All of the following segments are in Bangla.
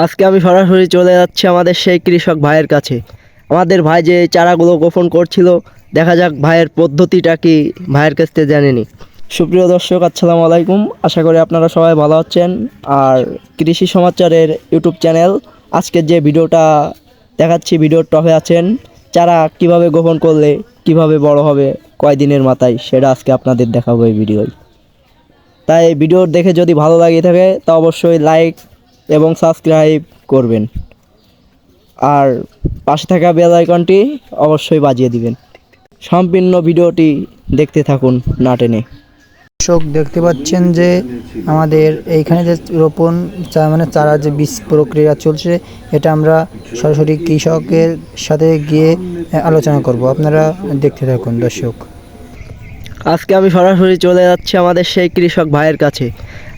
আজকে আমি সরাসরি চলে যাচ্ছি আমাদের সেই কৃষক ভাইয়ের কাছে। আমাদের ভাই যে চারাগুলো গোপন করছিল, দেখা যাক ভাইয়ের পদ্ধতিটা কি, ভাইয়ের কাছ থেকে জানেনি সুপ্রিয় দর্শক, আসসালামু আলাইকুম। আশা করি আপনারা সবাই ভালো আছেন। আর কৃষি সমাচারের ইউটিউব চ্যানেল আজকের যে ভিডিওটা দেখাচ্ছি, ভিডিওর টপে আছেন, চারা কীভাবে গোপন করলে কীভাবে বড় হবে, কয়দিনের মাথায়, সেটা আজকে আপনাদের দেখাবো এই ভিডিওয়। তাই ভিডিও দেখে যদি ভালো লাগে থাকে, তা অবশ্যই লাইক এবং সাবস্ক্রাইব করবেন। আর পাশে থাকা বেল আইকনটি অবশ্যই বাজিয়ে দিবেন। সম্পূর্ণ ভিডিওটি দেখতে থাকুন না টেনে। দর্শক, দেখতে পাচ্ছেন যে আমাদের এইখানে যে রোপণ মানে চারা যে বীজ প্রক্রিয়া চলছে, এটা আমরা সরাসরি কৃষকের সাথে গিয়ে আলোচনা করব। আপনারা দেখতে থাকুন, দর্শক। আজকে আমি সরাসরি চলে যাচ্ছি আমাদের সেই কৃষক ভাইয়ের কাছে।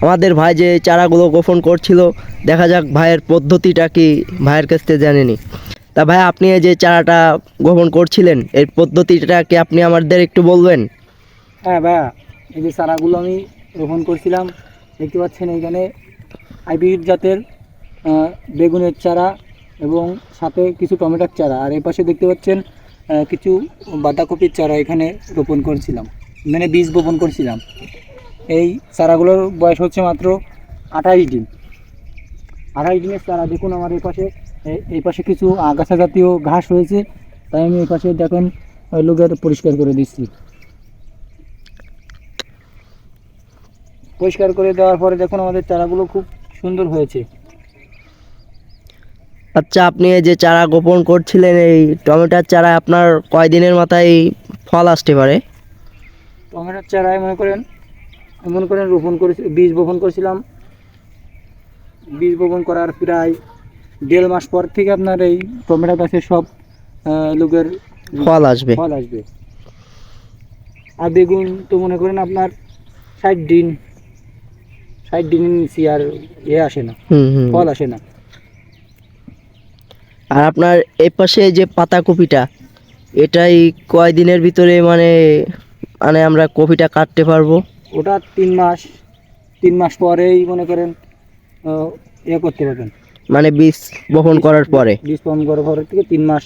আমাদের ভাই যে চারাগুলো গোপন করছিল, দেখা যাক ভাইয়ের পদ্ধতিটা কি, ভাইয়ের কাছ থেকে জানেনি তা ভাই, আপনি যে চারাটা গোপন করছিলেন, এর পদ্ধতিটা কি আপনি আমাদের একটু বলবেন? হ্যাঁ ভাইয়া, এই যে চারাগুলো আমি রোপণ করছিলাম, দেখতে পাচ্ছেন এইখানে হাইব্রিড জাতের বেগুনের চারা এবং সাথে কিছু টমেটোর চারা। আর এই পাশে দেখতে পাচ্ছেন কিছু বাঁধাকপির চারা এখানে রোপণ করছিলাম। মানে বীজ বপন করছিলাম। এই চারাগুলোর বয়স হচ্ছে মাত্র আঠাশ দিন। আঠাশ দিনের চারা, দেখুন আমার এই পাশে এই পাশে কিছু আগাছা জাতীয় ঘাস রয়েছে, তাই আমি এই পাশে দেখেন লোকের পরিষ্কার করে দিচ্ছি। পরিষ্কার করে দেওয়ার পরে দেখুন আমাদের চারাগুলো খুব সুন্দর হয়েছে। আচ্ছা আপনি যে চারা গোপন করছিলেন, এই টমেটোর চারা আপনার কয়দিনের মাথায় ফল আসতে পারে? টমেটোর চারায় মনে করেন মনে করেন রোপণ করে বীজ বপন করেছিলাম। বীজ বপন করার প্রায় দেড় মাস পর থেকে আপনার এই টমেটো গাছের সব লোকের ফল আসবে। ফল আসবে। আর বেগুন তো মনে করেন আপনার ষাট দিন ষাট দিন নিচে আর ইয়ে আসে না হুম হুম। ফল আসে না। আর আপনার এই পাশে যে পাতাকপিটা এটাই কয়দিনের ভিতরে মানে মানে আমরা কপিটা কাটতে পারব। ওটা তিন মাস তিন মাস পরেই মনে করেন ইয়ে করতে পারবেন। মানে বীজ বপন করার পরে। বীজ বপন করার পরের থেকে তিন মাস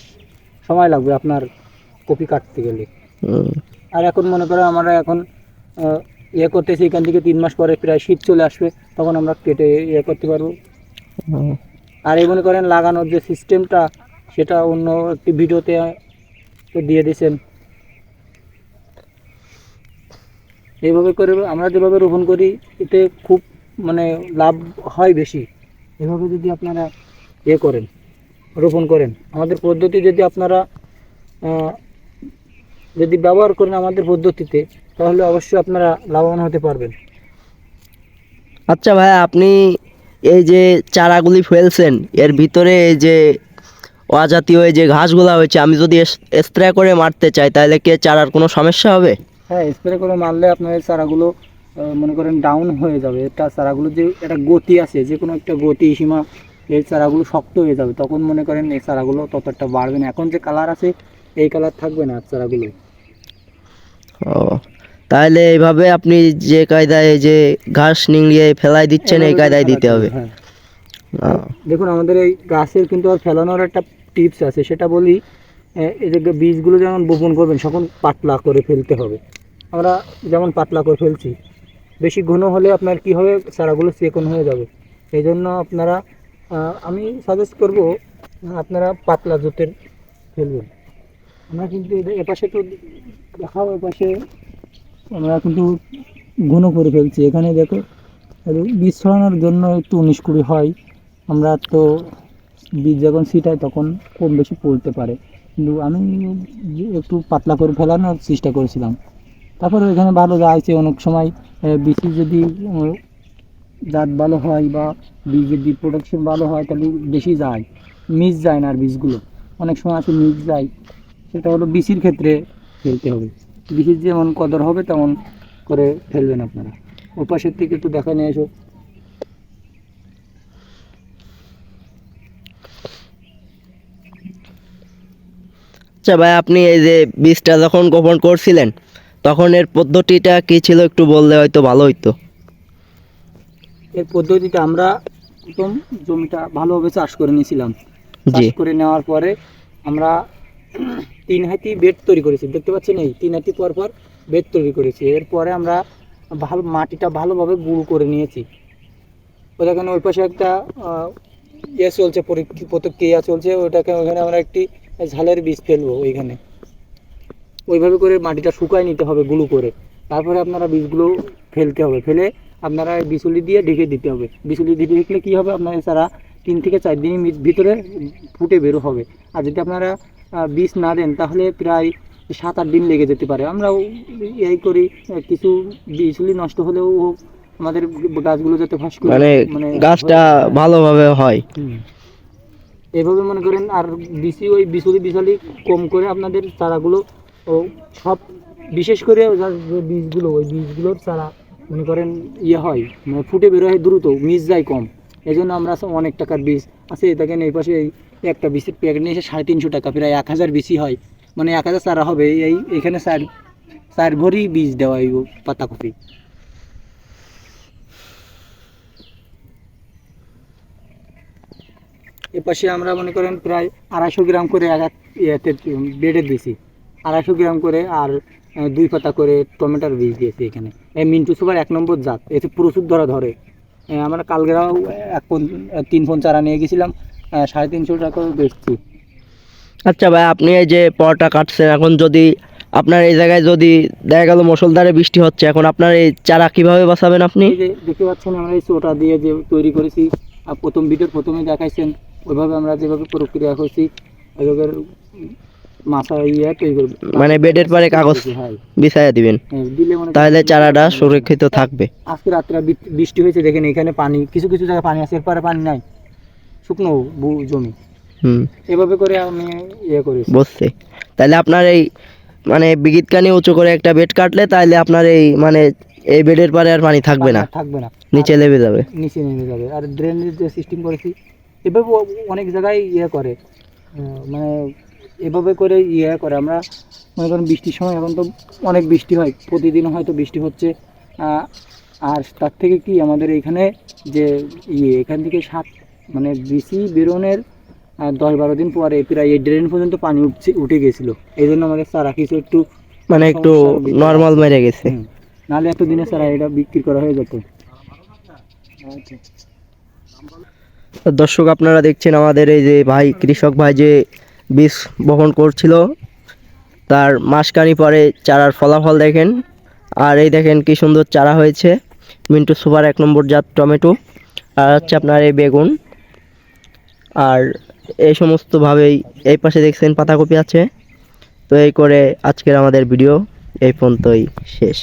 সময় লাগবে আপনার কপি কাটতে গেলে। আর এখন মনে করেন আমরা এখন ইয়ে করতেছি এখান থেকে তিন মাস পরে প্রায় শীত চলে আসবে তখন আমরা কেটে ইয়ে করতে পারব। আর এই মনে করেন লাগানোর যে সিস্টেমটা সেটা অন্য একটি ভিডিওতে দিয়ে দিয়েছেন। এইভাবে করে আমরা যেভাবে রোপণ করি, এতে খুব মানে লাভ হয় বেশি। এভাবে যদি আপনারা ইয়ে করেন, রোপণ করেন, আমাদের পদ্ধতি যদি আপনারা যদি ব্যবহার করেন আমাদের পদ্ধতিতে, তাহলে অবশ্যই আপনারা লাভবান হতে পারবেন। আচ্ছা ভাই, আপনি এই যে চারাগুলি ফেলছেন, এর ভিতরে এই যে অজাতীয় এই যে ঘাসগুলা হয়েছে, আমি যদি স্প্রে করে মারতে চাই, তাহলে কি চারার কোনো সমস্যা হবে? হ্যাঁ স্প্রে করে মারলে আপনার এই চারাগুলো মনে করেন ডাউন হয়ে যাবে। এটা চারাগুলো যে একটা গতি আছে যে কোনো একটা গতি সীমা এই চারাগুলো শক্ত হয়ে যাবে। তখন মনে করেন এই চারাগুলো ততটা বাড়বে না। এখন যে কালার আছে এই কালার থাকবে না চারাগুলো। ও তাহলে এইভাবে আপনি যে কায়দায় যে ঘাস নিংড়িয়ে ফেলাই দিচ্ছেন এই কায়দায় দিতে হবে। হ্যাঁ। দেখুন আমাদের এই গাছের কিন্তু আর ফেলানোর একটা টিপস আছে। সেটা বলি এই যে বীজগুলো যেমন বপন করবেন তখন পাতলা করে ফেলতে হবে। আমরা যেমন পাতলা করে ফেলছি, বেশি ঘন হলে আপনার কি হবে? চারাগুলো চেকন হয়ে যাবে। এই জন্য আপনারা আমি সাজেস্ট করব, আপনারা পাতলা জোতের ফেলবেন। আমরা কিন্তু এপাশে তো দেখাও, এপাশে আমরা কিন্তু ঘন করে ফেলছি। এখানে দেখো বীজ ছড়ানোর জন্য একটু উনিশ কুড়ি হয়। আমরা তো বীজ যখন ছিটাই তখন কম বেশি পড়তে পারে। কিন্তু আমি একটু পাতলা করে ফেলানোর চেষ্টা করেছিলাম। তারপরে এখানে ভালো যাচ্ছে অনেক সময় বীজ যদি জাত ভালো হয় বা বীজ যদি প্রোডাকশন ভালো হয়, তাহলে বেশি যায়, মিস যায় না আর বীজগুলো। অনেক সময় আছে মিস যায়, সেটা হলো বিসির ক্ষেত্রে ফেলতে হবে। বিসির যেমন কদর হবে, তেমন করে ফেলবেন আপনারা। ও পাশের থেকে একটু দেখা নিয়ে এসো। আচ্ছা ভাই, আপনি এই যে বীজটা যখন গোপন করছিলেন তখন এর পদ্ধতিটা কি ছিল একটু বললে হয়তো ভালো হইতো। এর পদ্ধতিতে আমরা প্রথম জমিটা ভালোভাবে চাষ করে নিয়েছিলাম। চাষ করে নেওয়ার পরে আমরা তিন হাতি বেড তৈরি করেছি। দেখতে পাচ্ছেন এই তিন হাতি পর পর বেড তৈরি করেছি। এরপরে আমরা ভালো মাটিটা ভালোভাবে গুঁড়ো করে নিয়েছি। ওই দেখেন ওই পাশে একটা আহ, ইয়ে চলছে প্রতিক্রিয়া চলছে। ওটাকে ওখানে আমরা একটি ঝালের বীজ ফেলব ওইখানে। ওইভাবে করে মাটিটা শুকায় নিতে হবে গুঁড়ো করে। তারপরে আপনারা বীজগুলো ফেলতে হবে। ফেলে আপনারা বিচুলি দিয়ে ঢেকে দিতে হবে। বিচুলি দিয়ে ঢেকলে কী হবে? আপনার এছাড়া তিন থেকে চার দিনের ভিতরে ফুটে বেরো হবে। আর যদি আপনারা বীজ না দেন তাহলে প্রায় সাত আট দিন লেগে যেতে পারে। আমরাও এই করি। কিছু বিচুলি নষ্ট হলেও আমাদের গাছগুলো যাতে ফাঁস করে মানে গাছটা ভালোভাবে হয়। এভাবে মনে করেন আর বিসি ওই বিচুলি বিচুলি কম করে আপনাদের চারাগুলো ও সব, বিশেষ করে বীজগুলো, ওই বীজগুলোর চারা মনে করেন ইয়ে হয় মানে ফুটে বেরো হয় দ্রুত, মিস যায় কম। এই জন্য আমরা অনেক টাকার বীজ আছে দেখেন এই পাশে এই একটা বীজের প্যাকেট নিয়ে এসে সাড়ে তিনশো টাকা, প্রায় এক হাজার বিসি হয়। মানে এক হাজার চারা হবে, এই এখানে চার চার ভরি বীজ দেওয়া এই পাতাকপি। এ পাশে আমরা মনে করেন প্রায় আড়াইশো গ্রাম করে এক এক বেডে দিয়েছি। আড়াইশো গ্রাম করে আর দুই পাতা করে টমেটোর বীজ দিয়েছি এখানে। এই মিন্টু সুপার এক নম্বর জাত এতে প্রচুর ধরা ধরে। আমরা কালকেরাও এক ফোন তিন ফোন চারা নিয়ে গেছিলাম সাড়ে তিনশো টাকা বেচছি। আচ্ছা ভাই আপনি এই যে পরটা কাটছেন এখন যদি আপনার এই জায়গায় যদি দেখা গেল মুসলধারে বৃষ্টি হচ্ছে এখন আপনার এই চারা কীভাবে বাঁচাবেন আপনি? যে দেখতে পাচ্ছেন আমরা এই চোটা দিয়ে যে তৈরি করেছি আর প্রথম ভিডিওর প্রথমে দেখাইছেন ওইভাবে আমরা যেভাবে প্রক্রিয়া করছি ওইভাবে মাথা ইয়ে তৈরি করব মানে বেডের পরে কাগজ বিছাইয়া দিবেন। হ্যাঁ, তাহলে চারাটা সুরক্ষিত থাকবে। আজকে রাত্রে বৃষ্টি হয়েছে দেখেন এখানে পানি কিছু কিছু জায়গায় পানি আছে এরপরে পানি নাই। শুকনো জমি। হুম। এভাবে করে আমি ইয়ে করেছি। বুঝছি তাহলে আপনার এই মানে বিগিতকানি উঁচু করে একটা বেড কাটলে তাহলে আপনার এই মানে এই বেডের পরে আর পানি থাকবে না। থাকবে না। নিচে লেবে যাবে। নিচে নেমে যাবে। আর ড্রেনের যে সিস্টেম করেছি এভাবে অনেক জায়গায় ইয়ে করে। মানে এভাবে করে ইয়ে করে। আমরা মনে করেন বৃষ্টির সময় এখন তো অনেক বৃষ্টি হয় প্রতিদিন হয়তো বৃষ্টি হচ্ছে। আর তার থেকে কি আমাদের এখানে যে ইয়ে এখান থেকে সাত মানে বৃষ্টি বেরোনের দশ বারো দিন পরে প্রায় এই ড্রেন পর্যন্ত পানি উঠছে উঠে গেছিল। এই জন্য আমাদের চারা কিছু একটু মানে একটু নর্মাল মেরে গেছে। নাহলে এত দিনে চারা এটা বিক্রি করা হয়ে যেত। দর্শক আপনারা দেখছেন আমাদের এই যে ভাই কৃষক ভাই যে বীজ বপন করছিল। তার মাসখানি পরে চারার ফলাফল দেখেন। আর এই দেখেন কি সুন্দর চারা হয়েছে। মিন্টু সুপার এক নম্বর জাত টমেটো। আর হচ্ছে আপনার এই বেগুন। আর এই সমস্তভাবেই এই পাশে দেখছেন পাতাকপি আছে। তো এই করে আজকের আমাদের ভিডিও এই পর্যন্তই শেষ।